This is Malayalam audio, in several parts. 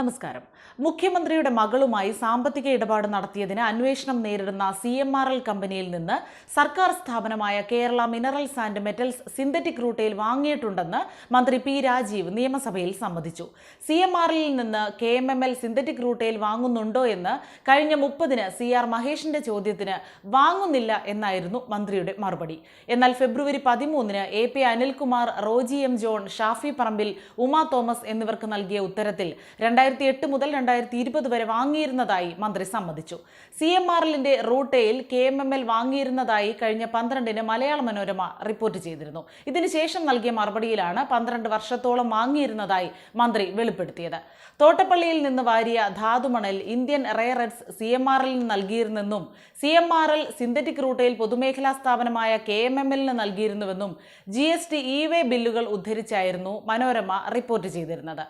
നമസ്കാരം. മുഖ്യമന്ത്രിയുടെ മകളുമായി സാമ്പത്തിക ഇടപാട് നടത്തിയതിന് അന്വേഷണം നേരിടുന്ന സി എം ആർ എൽ കമ്പനിയിൽ നിന്ന് സർക്കാർ സ്ഥാപനമായ Kerala minerals and metals synthetic റൂട്ടയിൽ വാങ്ങിയിട്ടുണ്ടെന്ന് മന്ത്രി പി രാജീവ് നിയമസഭയിൽ സമ്മതിച്ചു. സി എം ആർ എല്ലിൽ നിന്ന് K M M L synthetic റൂട്ടയിൽ വാങ്ങുന്നുണ്ടോ എന്ന് കഴിഞ്ഞ മുപ്പതിന് സി ആർ മഹേഷിന്റെ ചോദ്യത്തിന് വാങ്ങുന്നില്ല എന്നായിരുന്നു മന്ത്രിയുടെ മറുപടി. എന്നാൽ ഫെബ്രുവരി പതിമൂന്നിന് A P Anilkumar Roji M John Shafi Parambil Uma Thomas എന്നിവർക്ക് നൽകിയ ഉത്തരത്തിൽ രണ്ടായിരത്തി എട്ട് മുതൽ രണ്ടായിരത്തി ഇരുപത് വരെ വാങ്ങിയിരുന്നതായി മന്ത്രി സമ്മതിച്ചു. സി എം ആർ എല്ലിന്റെ റൂട്ടയിൽ കെ എം എം എൽ വാങ്ങിയിരുന്നതായി കഴിഞ്ഞ പന്ത്രണ്ടിന് മലയാള മനോരമ റിപ്പോർട്ട് ചെയ്തിരുന്നു. ഇതിനുശേഷം നൽകിയ മറുപടിയിലാണ് പന്ത്രണ്ട് വർഷത്തോളം വാങ്ങിയിരുന്നതായി മന്ത്രി വെളിപ്പെടുത്തിയത്. തോട്ടപ്പള്ളിയിൽ നിന്ന് വാരിയ ധാതുമണൽ Indian rare earths C M R എല്ലിന് നൽകിയിരുന്നെന്നും C M R L synthetic റൂട്ടയിൽ പൊതുമേഖലാ സ്ഥാപനമായ കെ എം എം എല്ലിന് നൽകിയിരുന്നുവെന്നും G S T E way ബില്ലുകൾ ഉദ്ധരിച്ചായിരുന്നു മനോരമ റിപ്പോർട്ട് ചെയ്തിരുന്നത്.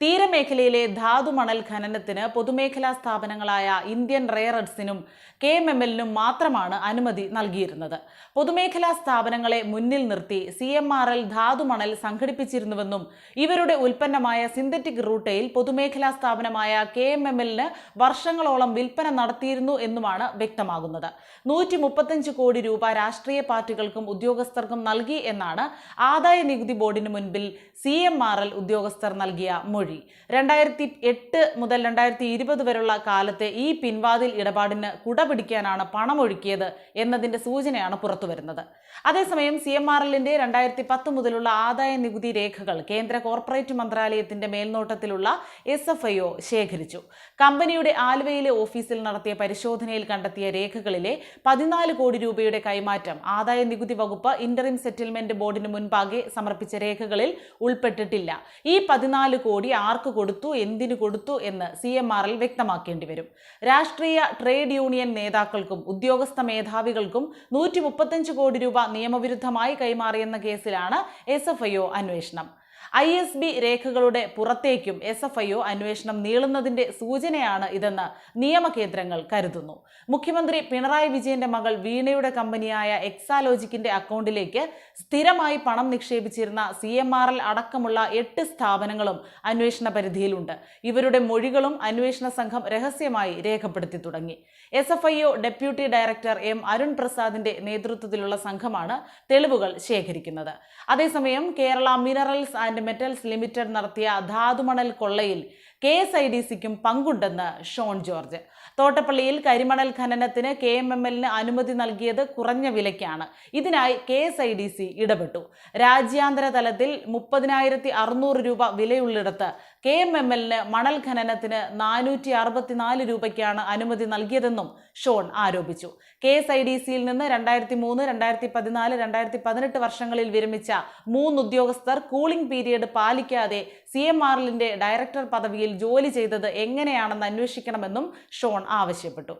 തീരമേഖലയിലെ ധാതുമണൽ ഖനനത്തിന് പൊതുമേഖലാ സ്ഥാപനങ്ങളായ ഇന്ത്യൻ റെയറഡ്സിനും കെ എം എം എല്ലിനും മാത്രമാണ് അനുമതി നൽകിയിരുന്നത്. പൊതുമേഖലാ സ്ഥാപനങ്ങളെ മുന്നിൽ നിർത്തി സി എം ആർ എൽ ധാതുമണൽ സംഘടിപ്പിച്ചിരുന്നുവെന്നും ഇവരുടെ ഉൽപ്പന്നമായ സിന്തറ്റിക് റൂട്ടയിൽ പൊതുമേഖലാ സ്ഥാപനമായ കെ എം എം എല്ലിന് വർഷങ്ങളോളം വിൽപ്പന നടത്തിയിരുന്നു എന്നുമാണ് വ്യക്തമാകുന്നത്. നൂറ്റി മുപ്പത്തഞ്ച് കോടി രൂപ രാഷ്ട്രീയ പാർട്ടികൾക്കും ഉദ്യോഗസ്ഥർക്കും നൽകി എന്നാണ് ആദായ നികുതി ബോർഡിന് മുൻപിൽ സി എം ആർ എൽ ഉദ്യോഗസ്ഥർ നൽകിയ മൊഴി. രണ്ടായിരത്തി എട്ട് മുതൽ രണ്ടായിരത്തി ഇരുപത് വരെയുള്ള കാലത്തെ ഈ പിൻവാതിൽ ഇടപാടിന് കുടപിടിക്കാനാണ് പണമൊഴുക്കിയത് എന്നതിന്റെ സൂചനയാണ് പുറത്തുവരുന്നത്. അതേസമയം സി എം ആർ എല്ലിന്റെ രണ്ടായിരത്തി പത്ത് മുതലുള്ള ആദായ നികുതി രേഖകൾ കേന്ദ്ര കോർപ്പറേറ്റ് മന്ത്രാലയത്തിന്റെ മേൽനോട്ടത്തിലുള്ള എസ് എഫ് ഐ ഒ ശേഖരിച്ചു. കമ്പനിയുടെ ആലുവയിലെ ഓഫീസിൽ നടത്തിയ പരിശോധനയിൽ കണ്ടെത്തിയ രേഖകളിലെ പതിനാല് കോടി രൂപയുടെ കൈമാറ്റം ആദായ നികുതി വകുപ്പ് ഇന്ററിം സെറ്റിൽമെന്റ് ബോർഡിന് മുൻപാകെ സമർപ്പിച്ച രേഖകളിൽ ഉൾപ്പെട്ടിട്ടില്ല. ഈ പതിനാല് കോടി ആർക്ക് കൊടുത്തു എന്തിനു കൊടുത്തു എന്ന് സി എം ആറിൽ വ്യക്തമാക്കേണ്ടി വരും. രാഷ്ട്രീയ ട്രേഡ് യൂണിയൻ നേതാക്കൾക്കും ഉദ്യോഗസ്ഥ മേധാവികൾക്കും നൂറ്റി കോടി രൂപ നിയമവിരുദ്ധമായി കൈമാറിയെന്ന കേസിലാണ് എസ് അന്വേഷണം. ഐ എസ് ബി രേഖകളുടെ പുറത്തേക്കും എസ് എഫ് ഐ ഒ അന്വേഷണം നീളുന്നതിന്റെ സൂചനയാണ് ഇതെന്ന് നിയമകേന്ദ്രങ്ങൾ കരുതുന്നു. മുഖ്യമന്ത്രി പിണറായി വിജയന്റെ മകൾ വീണയുടെ കമ്പനിയായ എക്സാലോജിക്കിന്റെ അക്കൗണ്ടിലേക്ക് സ്ഥിരമായി പണം നിക്ഷേപിച്ചിരുന്ന സി എം ആർ എൽ അടക്കമുള്ള എട്ട് സ്ഥാപനങ്ങളും അന്വേഷണ പരിധിയിലുണ്ട്. ഇവരുടെ മൊഴികളും അന്വേഷണ സംഘം രഹസ്യമായി രേഖപ്പെടുത്തി തുടങ്ങി. S F I O deputy director M Arun പ്രസാദിന്റെ നേതൃത്വത്തിലുള്ള സംഘമാണ് തെളിവുകൾ ശേഖരിക്കുന്നത്. അതേസമയം Kerala minerals and metals limited നടത്തിയ ധാതുമണൽ കൊള്ളയിൽ കെ എസ് ഐ ഡി സിക്കും പങ്കുണ്ടെന്ന് ഷോൺ ജോർജ്. തോട്ടപ്പള്ളിയിൽ കരിമണൽ ഖനനത്തിന് കെ എം എം എല്ലിന് അനുമതി നൽകിയത് കുറഞ്ഞ വിലയ്ക്കാണ്. ഇതിനായി K S I D C ഇടപെട്ടു. രാജ്യാന്തര തലത്തിൽ മുപ്പതിനായിരത്തി അറുന്നൂറ് രൂപ വിലയുള്ളിടത്ത് കെ എം എം എല്ലിന് മണൽ ഖനനത്തിന് നാനൂറ്റി അറുപത്തിനാല് രൂപയ്ക്കാണ് അനുമതി നൽകിയതെന്നും ഷോൺ ആരോപിച്ചു. കെ എസ് ഐ ഡി സിയിൽ നിന്ന് രണ്ടായിരത്തി മൂന്ന് രണ്ടായിരത്തി പതിനാല് രണ്ടായിരത്തി പതിനെട്ട് വർഷങ്ങളിൽ വിരമിച്ച മൂന്ന് ഉദ്യോഗസ്ഥർ കൂളിംഗ് പീരിയഡ് പാലിക്കാതെ സി എം ആറിലിന്റെ ഡയറക്ടർ പദവിയിൽ ജോലി ചെയ്തത് എങ്ങനെയാണെന്ന് അന്വേഷിക്കണമെന്നും ഷോൺ ആവശ്യപ്പെട്ടു